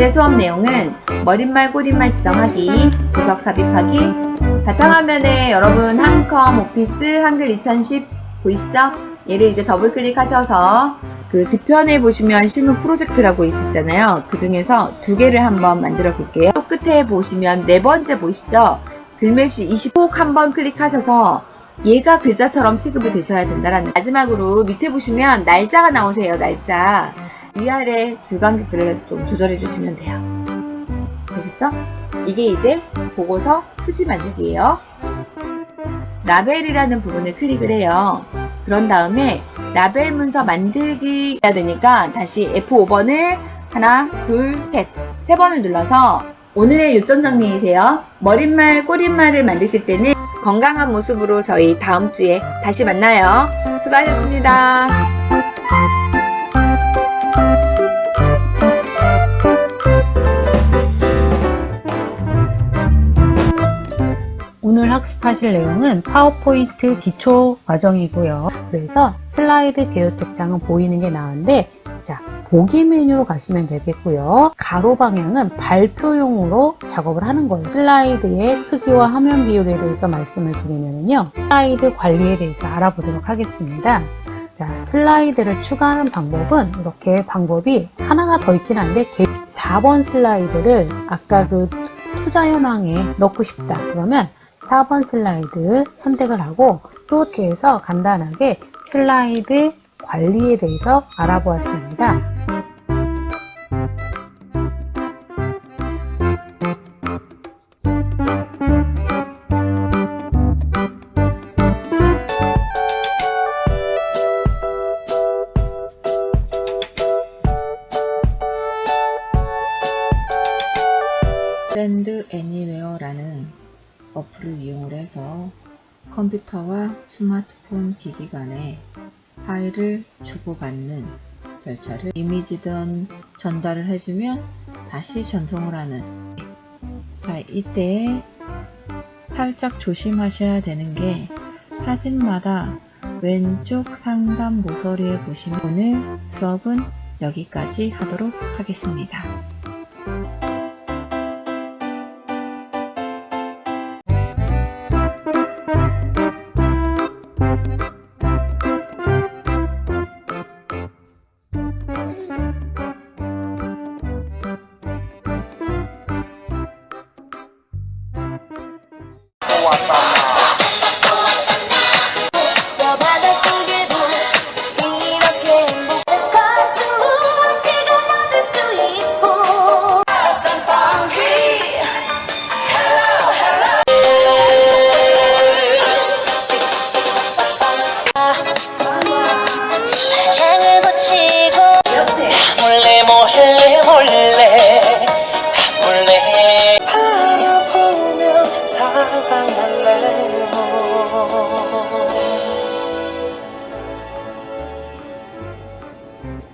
오늘의 수업 내용은 머릿말 꼬릿말 지정하기, 주석 삽입하기, 바탕화면에 여러분 한컴 오피스 한글 2010 보이시죠? 얘를 이제 더블 클릭하셔서 그 뒤편에 보시면 실무 프로젝트라고 있으시잖아요. 그 중에서 두 개를 한번 만들어 볼게요. 또 끝에 보시면 네 번째 보이시죠? 글맵시 20꼭 한번 클릭하셔서 얘가 글자처럼 취급이 되셔야 된다라는 마지막으로 밑에 보시면 날짜가 나오세요. 날짜. 위아래 줄간격들을 좀 조절해 주시면 돼요. 되셨죠? 이게 이제 보고서 표지 만들기예요. 라벨이라는 부분을 클릭을 해요. 그런 다음에 라벨 문서 만들기 해야 되니까 다시 F5번을 하나, 둘, 셋, 세 번을 눌러서 오늘의 요점 정리이세요. 머릿말, 꼬릿말을 만드실 때는 건강한 모습으로 저희 다음 주에 다시 만나요. 수고하셨습니다. 학습하실 내용은 파워포인트 기초 과정이고요. 그래서 슬라이드 개요 책장은 보이는 게 나은데 자 보기 메뉴로 가시면 되겠고요. 가로 방향은 발표용으로 작업을 하는 거예요. 슬라이드의 크기와 화면 비율에 대해서 말씀을 드리면요. 슬라이드 관리에 대해서 알아보도록 하겠습니다. 자, 슬라이드를 추가하는 방법은 이렇게 방법이 하나가 더 있긴 한데 4번 슬라이드를 아까 그 투자 현황에 넣고 싶다. 그러면 4번 슬라이드 선택을 하고 이렇게 해서 간단하게 슬라이드 관리에 대해서 알아보았습니다. 샌드 애니웨어라는 어플을 이용을 해서 컴퓨터와 스마트폰 기기 간에 파일을 주고받는 절차를 이미지든 전달을 해주면 다시 전송을 하는 자 이때 살짝 조심하셔야 되는 게 사진마다 왼쪽 상단 모서리에 보시면 오늘 수업은 여기까지 하도록 하겠습니다. Mm-hmm.